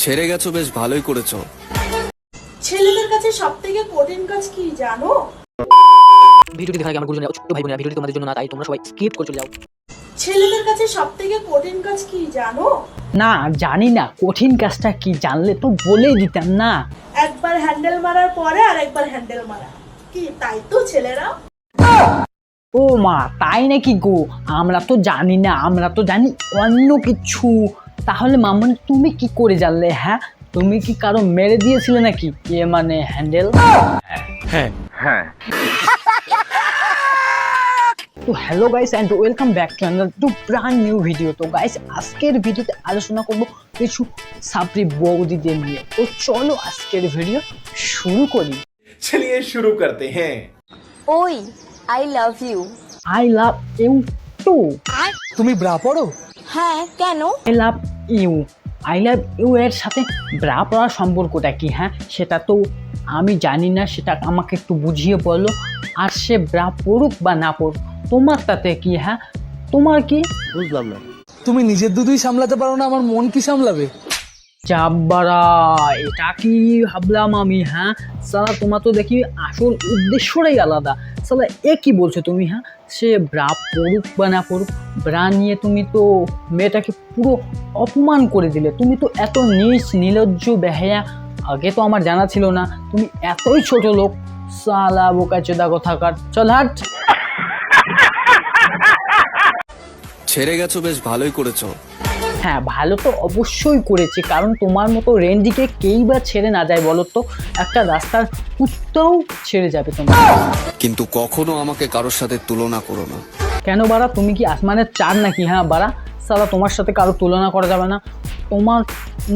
ছেড়ে গেছো বেশ ভালোই করেছ। ছেলেদের কাছে সব থেকে কঠিন কাজ কি জানো? ভিডিওটি দেখার আগে আমার গুরুজনেরা ছোট্ট ভাই বোনেরা ভিডিওটি তোমাদের জন্য না তাই তোমরা সবাই স্কিপ করে চলে যাও। ছেলেদের কাছে সব থেকে কঠিন কাজ কি জানো? না জানি না কঠিন কাজটা কি জানলে তো বলেই দিতাম না। একবার হ্যান্ডেল মারার পরে আর একবার হ্যান্ডেল মারা। কি তাই তো ছেলেরা? ও মা তাই নাকি গো? আমরা তো জানি না আমরা তো জানি অন্য কিছু। তাহলে মামনি তুমি কি করে জানলে হ্যাঁ? তুমি কি কারও মেরে দিয়েছিলে নাকি? এ মানে হ্যান্ডেল? হ্যাঁ। হ্যাঁ। তো hello guys and welcome back to another to brand new video তো গাইস আজকের ভিডিওতে আলোচনা করব কিছু সাপড়ি বৌদিদের নিয়ে। তো চলো আজকের ভিডিও শুরু করি। চলিয়ে শুরু করতে হ্যাঁ। ওই I love you I love you too তুমি ব্রা পড়ো? হ্যাঁ কেন? I love you. I love you এর সাথে ব্রা পড়ার সম্পর্কটা কি হ্যাঁ? সেটা তো আমি জানি না সেটা আমাকে একটু বুঝিয়ে বলো। আর সে ব্রা পড়ুক বা না পড়ুক তোমার তাতে কি হ্যাঁ? তোমার কি? বুঝলাম না। তুমি নিজের দুধই সামলাতে পারো না আমার মন কি সামলাবে? চাব্বারা এটা কি ভাবলাম আমি হ্যাঁ? সালা, তোমার তো দেখি আসল উদ্দেশ্যটাই আলাদা। সালা, এ কি বলছো তুমি হ্যাঁ? সে ব্রা পড়ুক বা না পড়ুক ব্রা নিয়ে তুমি তো মেয়েটাকে পুরো অপমান করে দিলে। তুমি তো এত নিচ নিলজ্জ বেহায়া, আগে তো আমার জানা ছিল না, তুমি এতই ছোট লোক। সালা, বোকা চোদা কথাকার। চল হাট। ছেড়ে গেছো, বেশ ভালোই করেছ। হ্যাঁ ভালো তো অবশ্যই করেছে। কারণ তোমার মতো রেন্ডিকে কেই বা ছেড়ে না যায় বলো তো? একটা রাস্তার কুত্তাও ছেড়ে যাবে তোমার। কিন্তু কখনো আমাকে কারোর সাথে তুলনা করো না। কেন বাড়া তুমি কি আসমানের চার নাকি? হ্যাঁ বাড়া সালা তোমার সাথে কারও তুলনা করা যাবে না। তোমার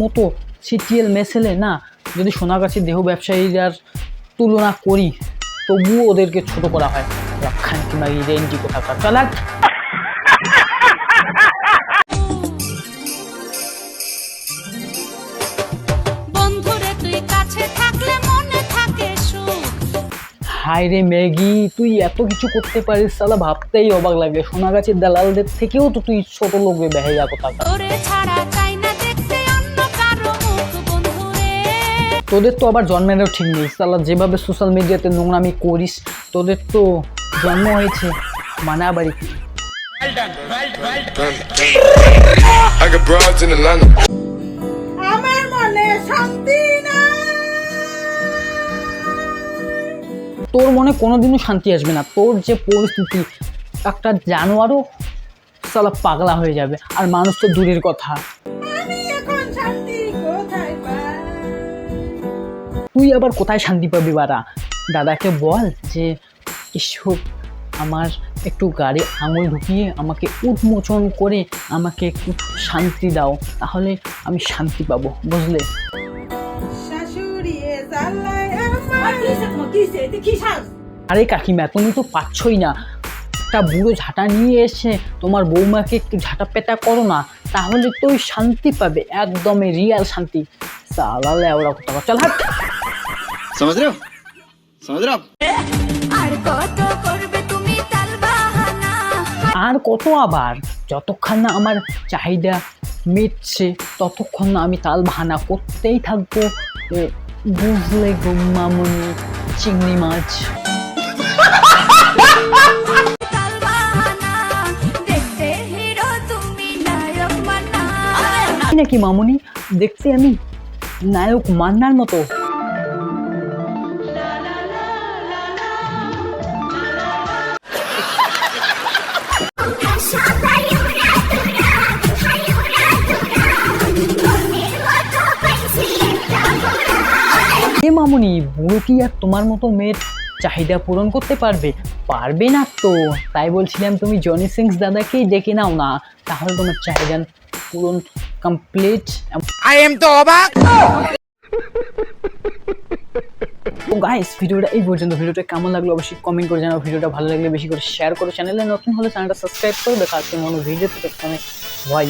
মতো সিটিএল মেসেলে না যদি সোনাগাছি দেহ ব্যবসায়ীরার তুলনা করি তবুও ওদেরকে ছোট করা হয়। রক্ষান কিংবা এই রেঞ্জি কোথাকার। চালাক হায় রে ম্যাগি তুই এত কিছু করতে পারিস সালা ভাবতেই অবাক লাগে। সোনাগাছির দালালদের থেকেও তো তুই ছোট লোক মুখ বন্ধুরে তোদের তো আবার জন্মেরও ঠিক নেই। সালা যেভাবে সোশ্যাল মিডিয়াতে নোংরামি করিস তোদের তো জন্ম হয়েছে in Atlanta. আমার মনে শান্তি না তোর মনে কোনোদিনও শান্তি আসবে না। তোর যে পরিস্থিতি একটা জানোয়ারও সালা পাগলা হয়ে যাবে। আর মানুষ তো দূরের কথা। তুই আবার কোথায় শান্তি পাবি বারা দাদাকে বল যে এসব আমার একটু গাড়ি আঙুল ঢুকিয়ে আমাকে উন্মোচন করে আমাকে একটু শান্তি দাও। তাহলে আমি শান্তি পাবো বুঝলে? শাশুড়ি আরে কাকিমা তুমি তো পাচ্ছই না। একটা বুড়ো ঝাঁটা নিয়ে এসে তোমার বৌমাকে একটু ঝাঁটা পেটা করো না তাহলে তুই শান্তি পাবে একদমই রিয়াল শান্তি। সালালে ওরা কথা চল হাত আর কত আবার? যতক্ষণ না আমার চাহিদা মিটছে ততক্ষণ না আমি তাল ভানা করতেই থাকব। বুঝলে গো মামনি চিংড়ি মাছ। নাকি মামুনি? দেখতে আমি নায়ক মান্নার মতো। মামুনি বুড়ো কি আর তোমার মতো মেয়ের চাহিদা পূরণ করতে পারবে? পারবে না তো। তাই বলছিলাম তুমি জনি সিংস দাদাকেই ডেকে নাও না। তাহলে তোমার চাহিদা পূরণ কমপ্লিট আই এম তো অবাক ও গাইস ভিডিওটা এই পর্যন্ত। ভিডিওটা কেমন লাগল অবশ্যই কমেন্ট করে জানাও। ভিডিওটা ভালো লাগলে বেশি করে শেয়ার করো। চ্যানেলে নতুন হলে চ্যানেলটা সাবস্ক্রাইব করে। দেখো আজকে মনে ভিডিওতে তো। ভয়